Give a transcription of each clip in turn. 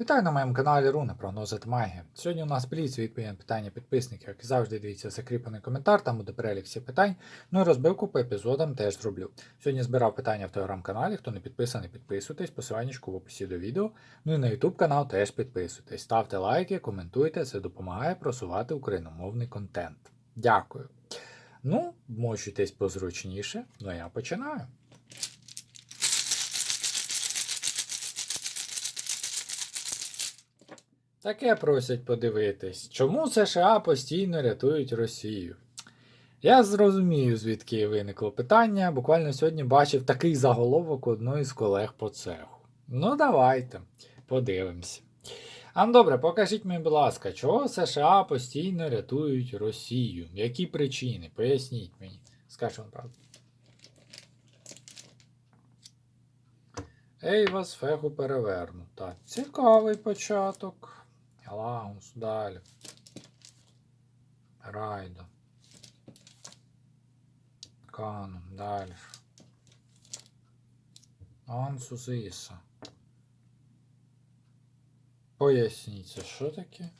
Вітаю на моєму каналі Руни Прогнози та Магія. Сьогодні у нас пліц відповідь на питання підписників, як завжди дивіться закріплений коментар, там буде перелік всіх питань. Ну і розбивку по епізодам теж зроблю. Сьогодні збирав питання в телеграм-каналі. Хто не підписаний, підписуйтесь, посиланнячку в описі до відео. Ну і на YouTube канал теж підписуйтесь. Ставте лайки, коментуйте, це допомагає просувати україномовний контент. Дякую. Ну, мочуйтесь позручніше, ну я починаю. Таке просять подивитись, чому США постійно рятують Росію. Я зрозумію, звідки виникло питання. Буквально сьогодні бачив такий заголовок одної з колег по цеху. Ну, давайте, подивимося. А добре, покажіть мені, будь ласка, чого США постійно рятують Росію? Які причини? Поясніть мені. Скажу вам правду. Ей, вас фегу перевернута. Цікавий початок. Лагус, далі. Райдо. Канум, далі. Ансус Іса. Поясніть, це що таке?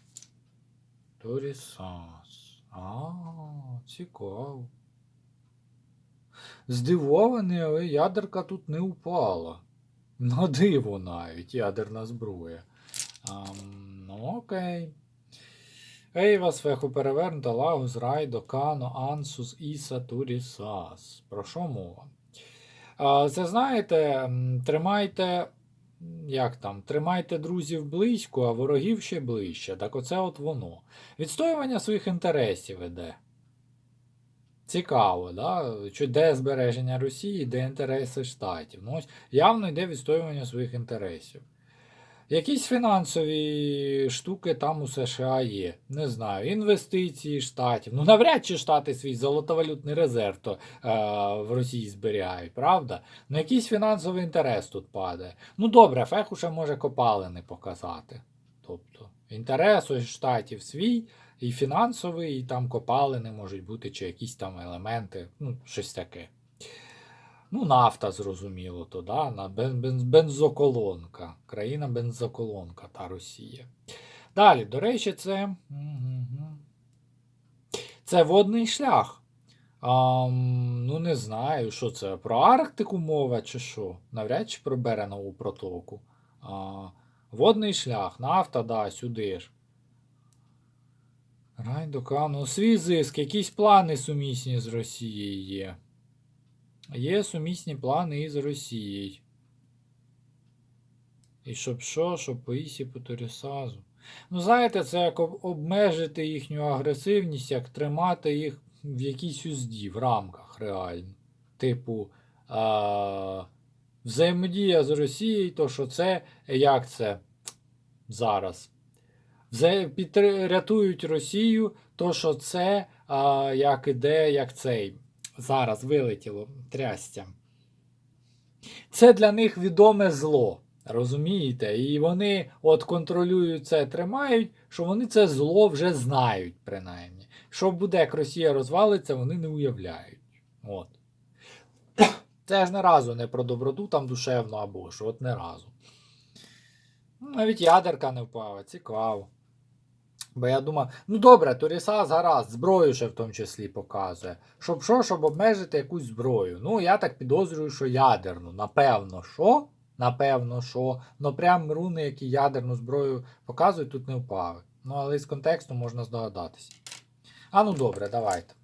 Торісас. А, цікаво. Здивований, але ядерка тут не упала. На диво навіть ядерна зброя. Ну окей. Ейва, Свеху перевернута, Лагус, Райдо, Кано, Ансус, Іса, Турісас. Про що мова? Це знаєте, тримайте. Як там? Тримайте друзів близько, а ворогів ще ближче. Так оце от воно. Відстоювання своїх інтересів іде. Цікаво, да? Чи де збереження Росії, де інтереси штатів. Ну, ось явно йде відстоювання своїх інтересів. Якісь фінансові штуки там у США є. Не знаю, інвестиції штатів. Ну, навряд чи штати свій золотовалютний резерв то, е, в Росії зберігають, правда? Ну, якийсь фінансовий інтерес тут падає. Ну добре, Фех уже може копалини показати. Тобто, інтерес ось штатів свій, і фінансовий, і там копалини можуть бути, чи якісь там елементи, ну, щось таке. Ну, нафта, зрозуміло, то, да? на бен, бен, бензоколонка. Країна бензоколонка та Росія. Далі, до речі, це. Це водний шлях. А, ну, не знаю, що це. Про Арктику мова чи що? Навряд чи про Беренову протоку. А, водний шлях, нафта, да, сюди ж. Райдока, ну свій зиск, якісь плани сумісні з Росією є. Є сумісні плани із Росією. І щоб що, щоб по Ісі по Торісазу. Ну, знаєте, це як обмежити їхню агресивність, як тримати їх в якійсь узді, в рамках реально. Типу, а, взаємодія з Росією, то що це, як це зараз? Рятують Росію, то що це а, як іде, як цей. Зараз вилетіло трястя. Це для них відоме зло. Розумієте? І вони от контролюють це, тримають, що вони це зло вже знають, принаймні. Що буде, як Росія розвалиться, вони не уявляють. От. Це ж не разу не про доброту там душевну або що, от не разу. Навіть ядерка не впала, цікаво. Бо я думав, ну добре, Торіса гаразд, зброю ще в тому числі показує. Щоб що, щоб обмежити якусь зброю. Ну, я так підозрюю, що ядерну. Напевно, що? Напевно, що. Ну прям руни, які ядерну зброю показують, тут не впали. Ну, але з контексту можна здогадатися. А ну добре, давайте.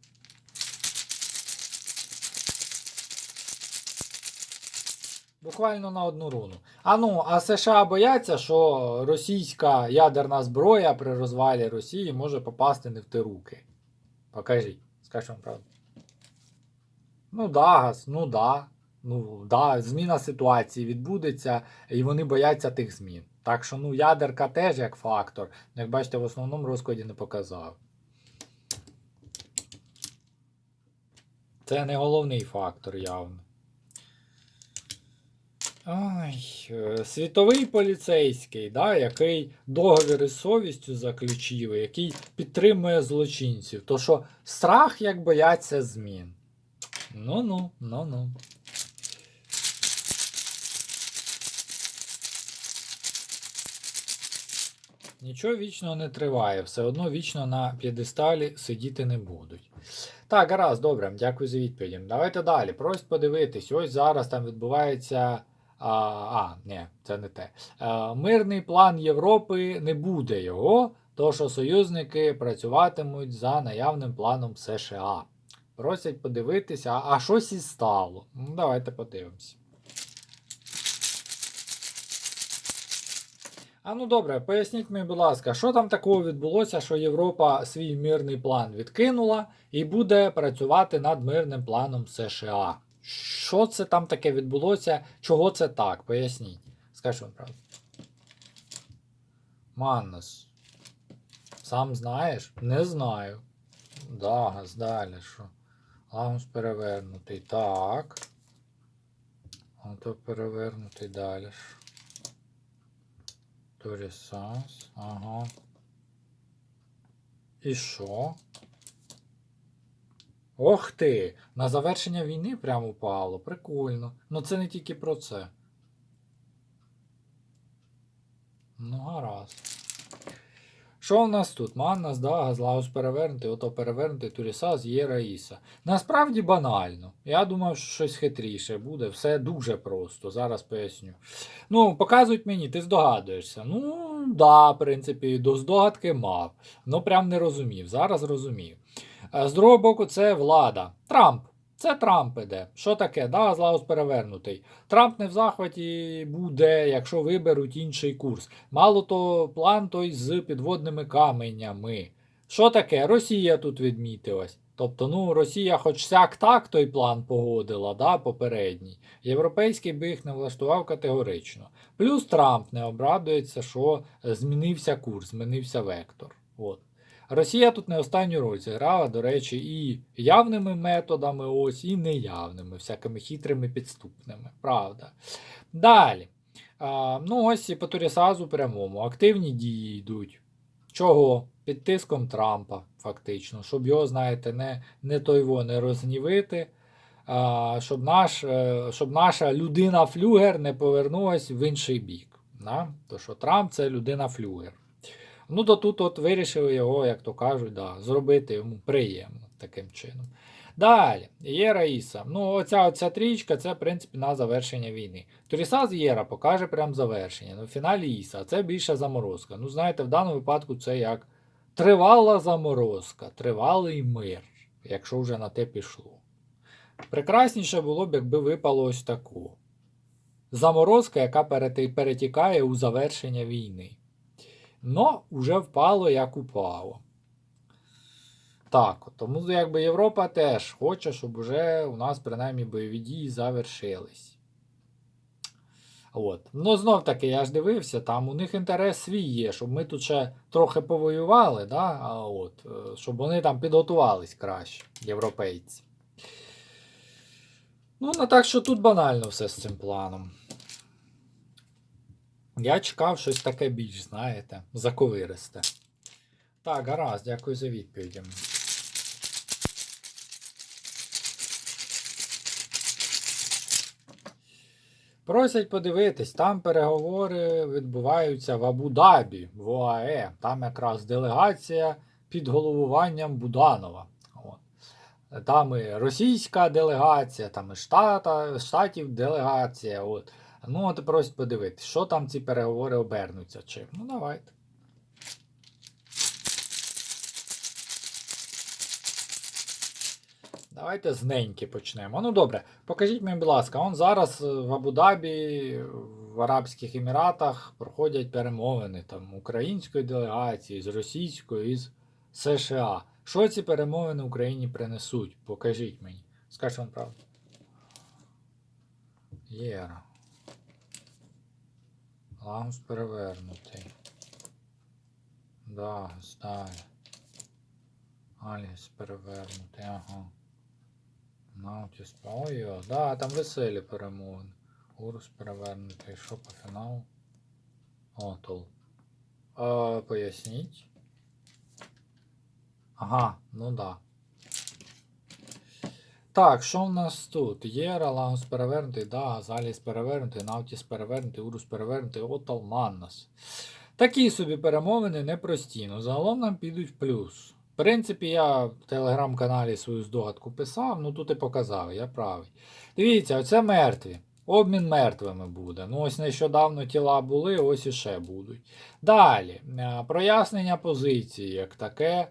Буквально на одну руну. А ну, а США бояться, що російська ядерна зброя при розвалі Росії може попасти не в ті руки. Покажіть, вам правду. Ну да, газ, ну да. Ну да, зміна ситуації відбудеться, і вони бояться тих змін. Так що, ну, ядерка теж як фактор. Як бачите, в основному розкладі не показав. Це не головний фактор явно. Ай, е, світовий поліцейський, да, який договір із совістю заключив, який підтримує злочинців. То що страх як бояться змін. Ну-ну, ну-ну. Нічого вічно не триває, все одно вічно на п'єдесталі сидіти не будуть. Так, гаразд, добре, дякую за відповіді. Давайте далі. Просить подивитись. Ось зараз там відбувається. А, а ні, це не те. А, мирний план Європи не буде його, то що союзники працюватимуть за наявним планом США. Просять подивитися, а, щось і стало. Ну, давайте подивимося. А ну добре, поясніть мені, будь ласка, що там такого відбулося, що Європа свій мирний план відкинула і буде працювати над мирним планом США? Що це там таке відбулося? Чого це так? Поясніть. Скажу вам правду. Маннас. Сам знаєш? Не знаю. Дагас, далі що? Лагус перевернутий. Так. Ото перевернутий далі. Торісас. Ага. І що? Ох ти! На завершення війни прямо упало. Прикольно. Ну це не тільки про це. Ну, гаразд. Що в нас тут? Манна, Здага, Злаус перевернутий, ото перевернутий, Турісас, є Раїса. Насправді банально. Я думав, що щось хитріше буде. Все дуже просто. Зараз поясню. Ну, показують мені, ти здогадуєшся. Ну, да, в принципі, до здогадки мав. Ну, прям не розумів. Зараз розумів. Е, З другого боку, це влада. Трамп. Це Трамп іде. Що таке? Да, Злаус перевернутий. Трамп не в захваті буде, якщо виберуть інший курс. Мало то план той з підводними каменями. Що таке? Росія тут відмітилась. Тобто, ну, Росія хоч сяк так той план погодила, да, попередній. Європейський би їх не влаштував категорично. Плюс Трамп не обрадується, що змінився курс, змінився вектор. От. Росія тут не останню роль зіграла, до речі, і явними методами, ось, і неявними, всякими хитрими підступними. Правда. Далі. А, ну, ось і по Турісазу прямому. Активні дії йдуть. Чого? Під тиском Трампа, фактично, щоб його, знаєте, не, не той во не розгнівити, а, щоб, наш, е, щоб наша людина-флюгер не повернулась в інший бік. Да? То що Трамп це людина-флюгер. Ну, то тут от вирішили його, як то кажуть, да, зробити йому приємно таким чином. Далі, є Раїса. Ну, оця, оця трічка, це, в принципі, на завершення війни. Турісаз Єра покаже прям завершення. Ну, в фіналі Іса, це більша заморозка. Ну, знаєте, в даному випадку це як тривала заморозка, тривалий мир, якщо вже на те пішло. Прекрасніше було б, якби випало ось таку. Заморозка, яка перетікає у завершення війни. Но вже впало, як упало. Так, тому якби Європа теж хоче, щоб вже у нас принаймні бойові дії завершились. От. Ну, знов таки, я ж дивився, там у них інтерес свій є, щоб ми тут ще трохи повоювали, да? а от, е, щоб вони там підготувались краще, європейці. Ну, ну так що тут банально все з цим планом. Я чекав щось таке більш, знаєте, заковиристе. Так, гаразд, дякую за відповіді. Просять подивитись, там переговори відбуваються в Абу-Дабі, в ОАЕ. Там якраз делегація під головуванням Буданова. От. Там і російська делегація, там і штата, штатів делегація. От. Ну, от просять подивитись, що там ці переговори обернуться чим. Ну, давайте. Давайте з неньки почнемо. Ну добре, покажіть мені, будь ласка, он зараз е, в Абу-Дабі, в Арабських Еміратах проходять перемовини там української делегації, з російською і з США. Що ці перемовини Україні принесуть? Покажіть мені. Скажіть вам правду. Єра. Лагус перевернутий. Да, далі. Аліс перевернутий, ага. Наутіс. Ой, да, там веселі перемовини. Урус перевернутий. Що по фіналу? Отол. А, поясніть. Ага, ну да. Так, що в нас тут? Єра, Лагус перевернутий, да, Заліс перевернутий, Наутіс перевернутий, Урус перевернутий, Отал Маннас. Такі собі перемовини непрості, ну загалом нам підуть в плюс. В принципі, я в телеграм-каналі свою здогадку писав, ну тут і показав, я правий. Дивіться, оце мертві. Обмін мертвими буде. Ну, ось нещодавно тіла були, ось і ще будуть. Далі, е, прояснення позиції, як таке,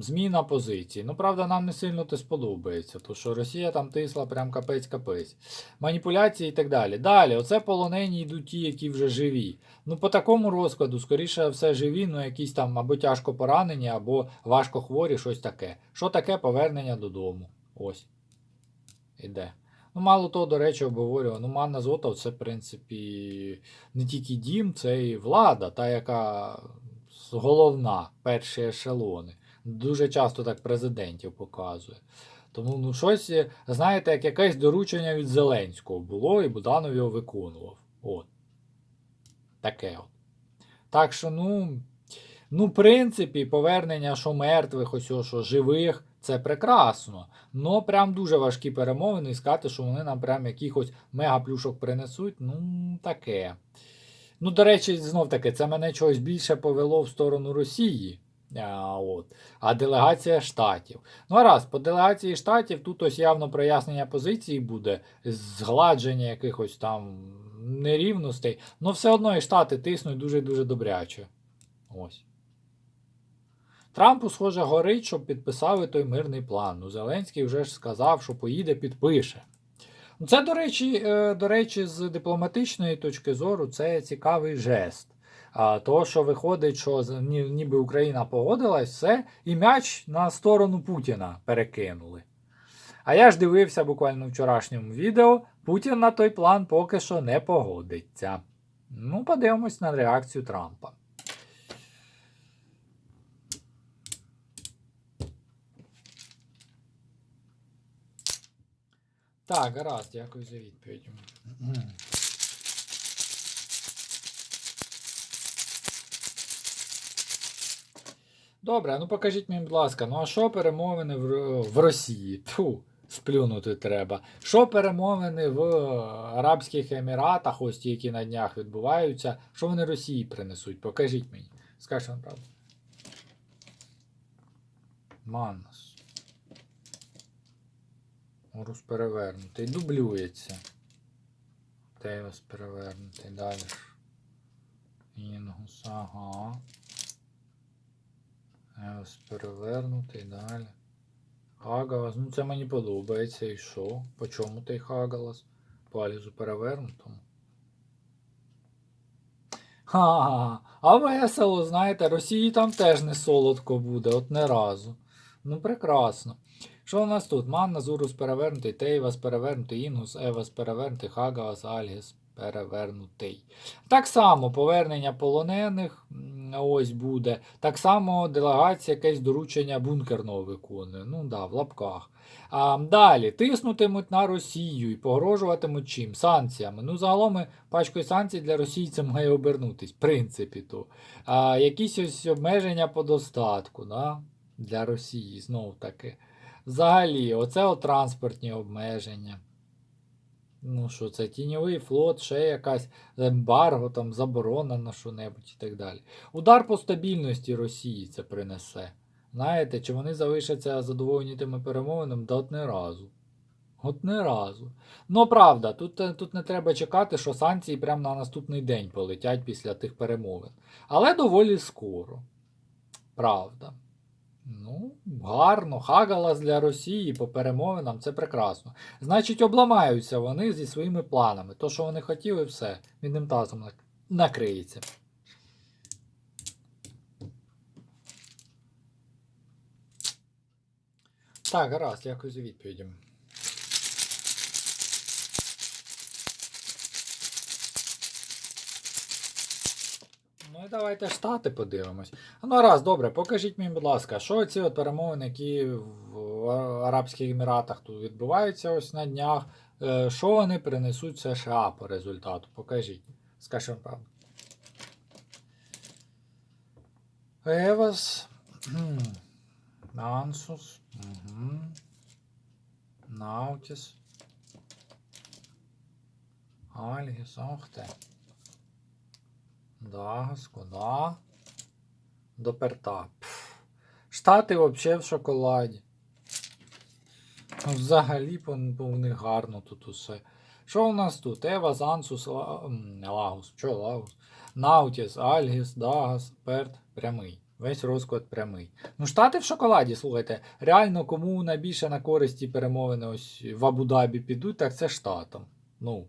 зміна позиції. Ну, правда, нам не сильно це сподобається, тому що Росія там тисла прям капець-капець. Маніпуляції і так далі. Далі, оце полонені йдуть ті, які вже живі. Ну, по такому розкладу, скоріше все живі, ну якісь там або тяжко поранені, або важко хворі, щось таке. Що таке повернення додому? Ось. Іде. Ну, мало того, до речі, обговорював. Ну, Манна Зотов це, в принципі, не тільки дім, це і влада, та, яка головна, перші ешелони. Дуже часто так президентів показує. Тому ну, щось, знаєте, як якесь доручення від Зеленського було, і Буданов його виконував. От. Таке от. Так що, ну, ну, в принципі, повернення, що мертвих, ось що живих, це прекрасно. Но прям дуже важкі перемовини і сказати, що вони нам прям якихось мегаплюшок принесуть, ну, таке. Ну, до речі, знов таки, це мене чогось більше повело в сторону Росії. А, от. а делегація штатів. Ну, а раз, по делегації штатів тут ось явно прояснення позиції буде, згладження якихось там нерівностей. Ну, все одно і штати тиснуть дуже-дуже добряче. Ось. Трампу, схоже, горить, щоб підписали той мирний план. Ну, Зеленський вже ж сказав, що поїде, підпише. Це, до речі, е, до речі, з дипломатичної точки зору, це цікавий жест. А, Того, що виходить, що ніби Україна погодилась, все, і м'яч на сторону Путіна перекинули. А я ж дивився буквально в вчорашньому відео, Путін на той план поки що не погодиться. Ну, подивимось на реакцію Трампа. Так, гаразд, дякую за відповідь. Добре, ну покажіть мені, будь ласка, ну а що перемовини в, в Росії? Ту, сплюнути треба. Що перемовини в Арабських Еміратах, ось ті, які на днях відбуваються, що вони Росії принесуть? Покажіть мені. Скажіть вам правду. Маннас. Урус перевернутий. Дублюється. Тейвас перевернутий. Далі. Інгус, ага. Евас перевернутий, далі. Хагалас. Ну це мені подобається. І що? По чому той Хагалас? По Алізу перевернутому. Ха, а весело, знаєте, Росії там теж не солодко буде, от не разу. Ну, прекрасно. Що у нас тут? Манна, Зурус перевернутий, Тейвас перевернутий, Інгус, Евас перевернутий, Хагавас, Альгіс перевернутий. Так само повернення полонених ось буде. Так само делегація якесь доручення бункерного виконує. Ну да, в лапках. А, Далі тиснутимуть на Росію і погрожуватимуть чим? Санкціями. Ну, загалом пачкою санкцій для Росії це має обернутись, в принципі. то. А, Якісь ось обмеження по достатку да? для Росії, знов таки. Взагалі, оце от транспортні обмеження. Ну що, це тіньовий флот, ще якась ембарго, там заборона на що-небудь і так далі. Удар по стабільності Росії це принесе. Знаєте, чи вони залишаться задоволені тими перемовинами? Да от не разу. От не разу. Ну, правда, тут тут не треба чекати, що санкції прямо на наступний день полетять після тих перемовин. Але доволі скоро. Правда. Ну, гарно, Хагалас для Росії по перемовинам це прекрасно. Значить, обламаються вони зі своїми планами. То, що вони хотіли, все, відним тазом накриється. Так, гаразд, дякую за відповідь. Давайте штати подивимось. Ну раз, добре, покажіть мені, будь ласка, що ці от перемовини, які в Арабських Еміратах тут відбуваються ось на днях, е, що вони принесуть США по результату? Покажіть. Скажімо правду. Евас. Нансус. Наутіс. Альгіс, ох ти. Дагас, куди? До перта. Пф. Штати взагалі в шоколаді. Взагалі в них гарно тут усе. Що у нас тут? Ева, Зансус, Ла... Лагус, що Лагус? Наутіс, Альгіс, Дагас, Перт, прямий. Весь розклад прямий. Ну, штати в шоколаді, слухайте. Реально, кому найбільше на користі перемовини ось в Абу-Дабі підуть, так це штатам. Ну.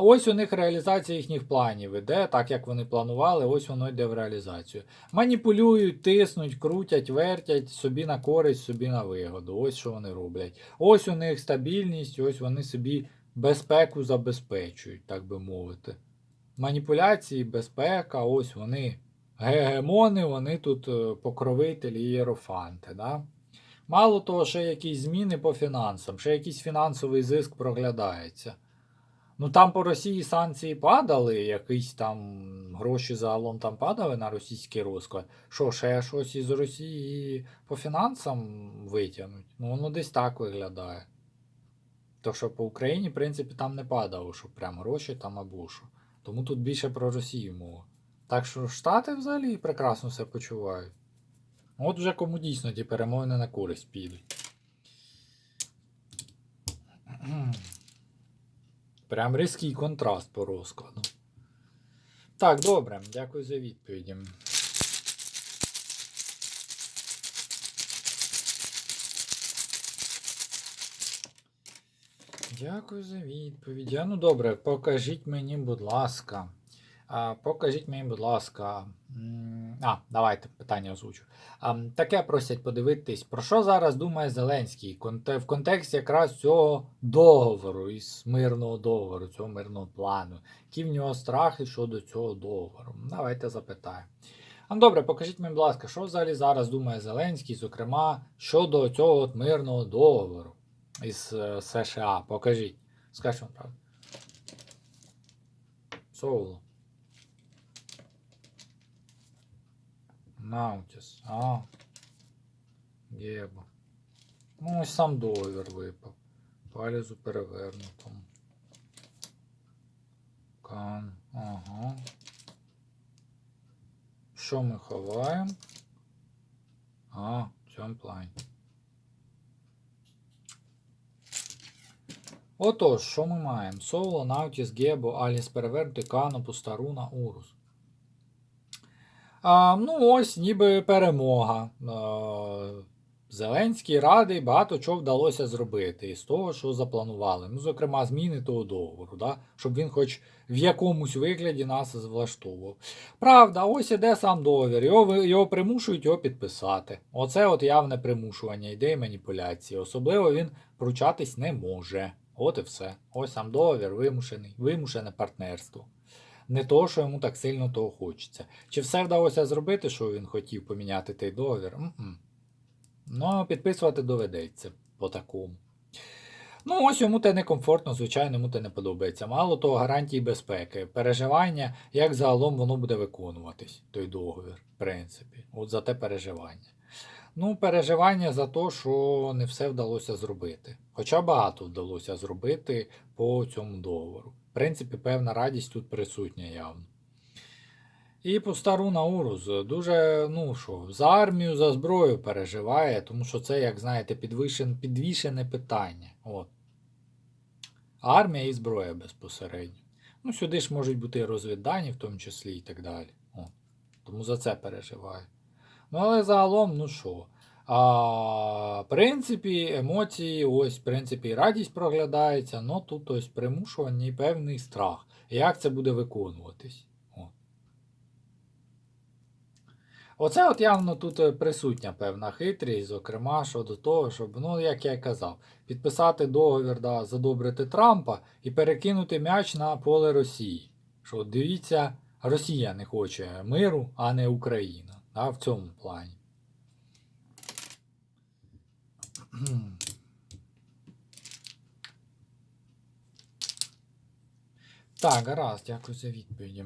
Ось у них реалізація їхніх планів іде, так як вони планували, ось воно йде в реалізацію. Маніпулюють, тиснуть, крутять, вертять собі на користь, собі на вигоду. Ось що вони роблять. Ось у них стабільність, ось вони собі безпеку забезпечують, так би мовити. Маніпуляції, безпека, ось вони гегемони, вони тут е, покровителі і єрофанти. Да? Мало того, ще якісь зміни по фінансам, ще якийсь фінансовий зиск проглядається. Ну там по Росії санкції падали, якісь там гроші загалом там падали на російський розклад. Що, ще щось із Росії по фінансам витягнуть? Ну воно десь так виглядає. То що по Україні, в принципі, там не падало, що прям гроші там або що. Тому тут більше про Росію мова. Так що Штати взагалі прекрасно себе почувають. От вже кому дійсно ті перемовини на користь підуть. Прям різкий контраст по розкладу. Так, добре, дякую за відповіді. Дякую за відповіді. А, Ну добре, покажіть мені, будь ласка. А, покажіть мені, будь ласка. А, давайте питання озвучу. Таке просять подивитись, про що зараз думає Зеленський в контексті якраз цього договору із мирного договору, цього мирного плану. Які в нього страхи щодо цього договору? Давайте запитаємо. А, ну, добре, покажіть мені, будь ласка, що взагалі зараз думає Зеленський, зокрема, щодо цього от мирного договору із е, США. Покажіть. Скажіть вам правду. Соло. Наутіс. А. Гебо. Ну, ось сам договір випав. Палізу перевернутому. Кан. Ага. Що ми ховаємо? А, цьому плані. Отож, що ми маємо? Соло, Наутіс, Гебо, Аліс перевернутий, Кано, Пустаруна, Урус. А, ну, ось ніби перемога. Зеленський радий, багато чого вдалося зробити із того, що запланували. Ну, зокрема, зміни того договору, да? щоб він хоч в якомусь вигляді нас влаштовував. Правда, ось іде сам договір, його, його примушують його підписати. Оце от явне примушування ідеї маніпуляції. Особливо він вручатись не може. От і все. Ось сам договір вимушений, вимушене партнерство. Не то, що йому так сильно того хочеться. Чи все вдалося зробити, що він хотів поміняти той договір? М-м. Ну, підписувати доведеться по такому. Ну, ось йому те некомфортно, звичайно, йому те не подобається. Мало того, гарантії безпеки, переживання, як загалом воно буде виконуватись, той договір, в принципі. От за те переживання. Ну, переживання за те, що не все вдалося зробити. Хоча багато вдалося зробити по цьому договору. В принципі, певна радість тут присутня явно. І по стару Наурус дуже, ну що, за армію, за зброю переживає, тому що це, як знаєте, підвишен, підвішене питання. От. Армія і зброя безпосередньо. Ну, сюди ж можуть бути розвіддані, в тому числі і так далі. От. Тому за це переживаю. Ну, але загалом, ну що. В принципі, емоції, ось, в принципі, радість проглядається, але тут ось примушування і певний страх. Як це буде виконуватись? От. Оце от явно тут е, присутня певна хитрість, зокрема, щодо того, щоб, ну, як я й казав, підписати договір, да, задобрити Трампа і перекинути м'яч на поле Росії. Що дивіться, Росія не хоче миру, а не Україна. Да, в цьому плані. Так, гаразд, дякую за відповіді.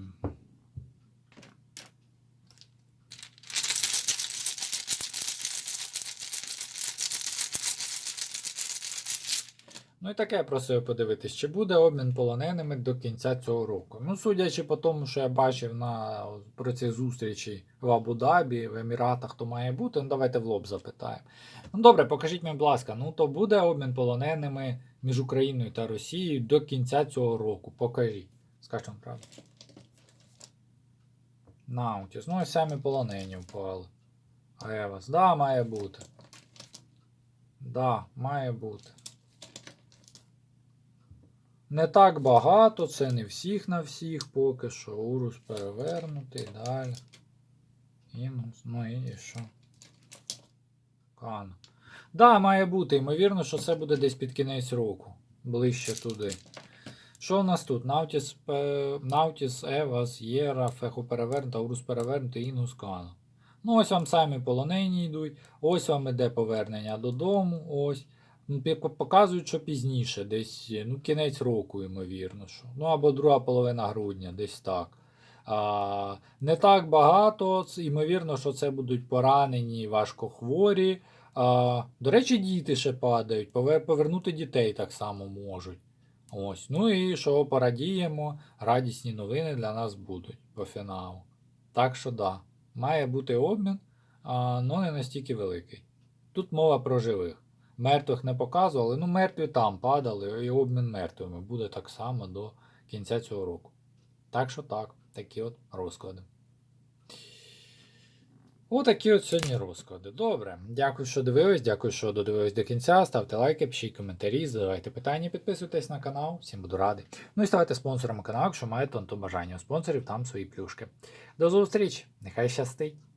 Ну і таке я просив подивитись, чи буде обмін полоненими до кінця цього року. Ну, судячи по тому, що я бачив на про ці зустрічі в Абу-Дабі, в Еміратах, то має бути. Ну, давайте в лоб запитаємо. Ну добре, покажіть мені, будь ласка, ну то буде обмін полоненими між Україною та Росією до кінця цього року. Покажіть. Скажіть правду. Наутіс. Ну і самі полонені впали. Евас. Да, має бути. Да, має бути. Не так багато, це не всіх на всіх поки що. Урус перевернутий, далі. Інус, ну і що? Кан. Да, має бути. Ймовірно, що це буде десь під кінець року. Ближче туди. Що у нас тут? Наутіс, Пе- Наутіс, Евас, Єра, Феху перевернута, Урус перевернутий, Інгус Кан. Ну, ось вам самі полонені йдуть. Ось вам іде повернення додому. Ось. Ну, Показують, що пізніше, десь ну, кінець року, ймовірно. Що. Ну або друга половина грудня, десь так. А, не так багато, ймовірно, що це будуть поранені, важкохворі. А, до речі, діти ще падають. Повернути дітей так само можуть. Ось. Ну і що порадіємо, радісні новини для нас будуть по фіналу. Так що да, має бути обмін, але не настільки великий. Тут мова про живих. Мертвих не показували, ну мертві там падали, і обмін мертвими буде так само до кінця цього року. Так що так, такі от розклади. Отакі от сьогодні розклади. Добре. Дякую, що дивились, дякую, що додивились до кінця. Ставте лайки, пишіть коментарі, задавайте питання, підписуйтесь на канал. Всім буду радий. Ну і ставайте спонсором каналу, якщо маєте то бажання. У спонсорів там свої плюшки. До зустрічі! Нехай щастить!